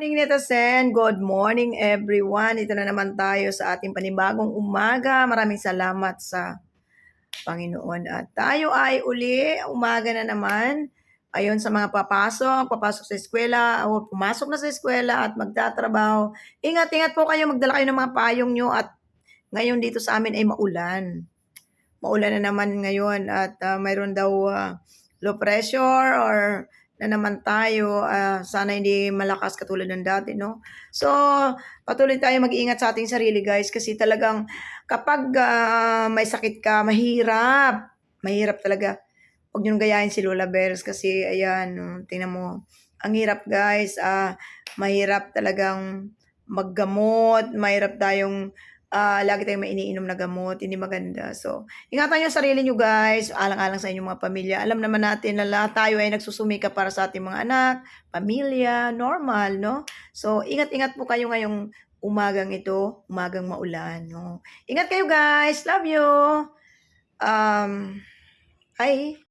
morning, Netasen. Good morning, everyone. Ito na naman tayo sa ating panibagong umaga. Maraming salamat sa Panginoon. At tayo ay uli, umaga na naman. Ayon sa mga papasok, papasok sa eskwela, o pumasok na sa eskwela at magtatrabaho. Ingat-ingat po kayo, magdala kayo ng mga payong nyo at ngayon dito sa amin ay maulan. Maulan na naman ngayon at ah, mayroon daw ah, low pressure or na naman tayo. ah, sana hindi malakas katulad ng dati, no? So, patuloy tayo mag-ingat sa ating sarili, guys, kasi talagang kapag ah, may sakit ka, mahirap. Mahirap talaga. Huwag niyong gayahin si Lola Bells kasi, ayan, tingnan mo. Ang hirap, guys. Ah, mahirap talagang maggamot. Mahirap tayong ah, lagi tayong may iniinom na gamot, hindi maganda. So, ingatan niyo sarili niyo guys, alang-alang sa inyong mga pamilya. Alam naman natin na lahat tayo ay nagsusumika para sa ating mga anak, pamilya, normal, no? So, ingat-ingat po kayo ngayong umagang ito, umagang maulan, no? Ingat kayo guys, love you! Um, hi!